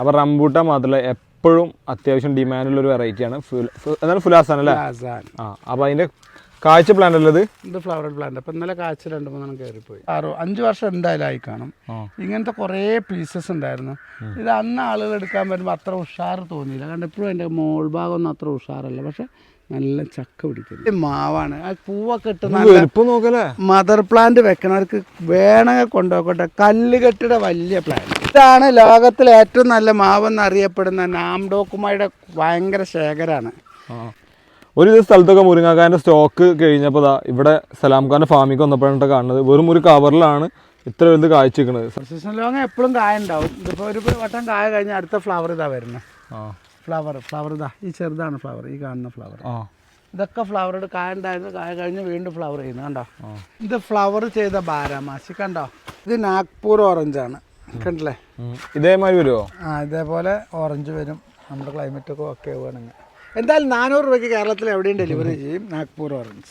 അപ്പോൾ റംബൂട്ടാൻ മാത്രമല്ല എപ്പോഴും അത്യാവശ്യം ഡിമാൻഡുള്ള ഒരു വെറൈറ്റിയാണ് എന്നാലും ഫുലാസാൻ അല്ലേ? ആ അപ്പോൾ അതിന്റെ കാഴ്ച പ്ലാന്റ് ഉള്ളത്? ഇത് ഫ്ലവർ പ്ലാന്റ് അപ്പം ഇന്നലെ കാഴ്ച രണ്ട് മൂന്നെണ്ണം കയറിപ്പോയി ആറോ അഞ്ച് വർഷം എന്തായാലും ആയി കാണും. ഇങ്ങനത്തെ കുറേ പീസസ് ഉണ്ടായിരുന്നു. ഇത് അന്ന് ആളുകൾ എടുക്കാൻ വരുമ്പോൾ അത്ര ഉഷാർ തോന്നിയില്ല. കാരണം ഇപ്പോഴും എന്റെ മോൾ ഭാഗം ഒന്നും അത്ര ഉഷാറല്ല. പക്ഷെ നല്ല ചക്ക പിടിക്കുന്നു. മാവാണ്. ആ പൂവൊക്കെ ഇട്ട് മദർ പ്ലാന്റ് വെക്കണവർക്ക് വേണമെങ്കിൽ കൊണ്ടുപോകട്ടെ കല്ലുകെട്ടിയുടെ വലിയ പ്ലാന്റ് ഇതാണ് ലോകത്തിലെ ഏറ്റവും നല്ല മാവെന്ന് അറിയപ്പെടുന്ന നാംഡോക്കുമായുടെ ഭയങ്കര ശേഖരമാണ് ഒരു സ്ഥലത്തൊക്കെ മുരിങ്ങാക്കാന്റെ സ്റ്റോക്ക് കഴിഞ്ഞപ്പോൾ ഇവിടെ സലാം ഖാന്റെ ഫാമിക്ക് വന്നപ്പോഴാണ് കാണുന്നത്. വെറും ഒരു കവറിലാണ് ഇത്ര വലുത് കായ്ച്ചിരിക്കുന്നത് സീസൺ ലോങ് എപ്പോഴും കായ ഉണ്ടാവും ഇതിപ്പോൾ ഒരു വട്ടം കായ കഴിഞ്ഞാൽ അടുത്ത ഫ്ലവർ ഇതാ വരുന്നത് ഫ്ലവർ ഫ്ലവർ ഇതാ. ഈ ചെറുതാണ് ഫ്ലവർ ഈ കാണുന്ന ഫ്ലവർ ഇതൊക്കെ ഫ്ലവർ കായ ഉണ്ടായിരുന്നു. കായ കഴിഞ്ഞ് വീണ്ടും ഫ്ലവർ ചെയ്യുന്നു. കണ്ടോ? ഇത് ഫ്ലവർ ചെയ്ത ബാരാമാസി കണ്ടോ? ഇത് നാഗ്പൂർ ഓറഞ്ചാണ് കണ്ടില്ലേ. ഇതേമാതിരി വരുമോ ആ ഇതേപോലെ ഓറഞ്ച് വരും. നമ്മുടെ ക്ലൈമറ്റ് ഒക്കെ ഓക്കെ ആവുകയാണെങ്കിൽ. എന്തായാലും നാനൂറ് രൂപയ്ക്ക് കേരളത്തിൽ എവിടെയും ഡെലിവറി ചെയ്യും. നാഗ്പൂർ ഓറഞ്ച്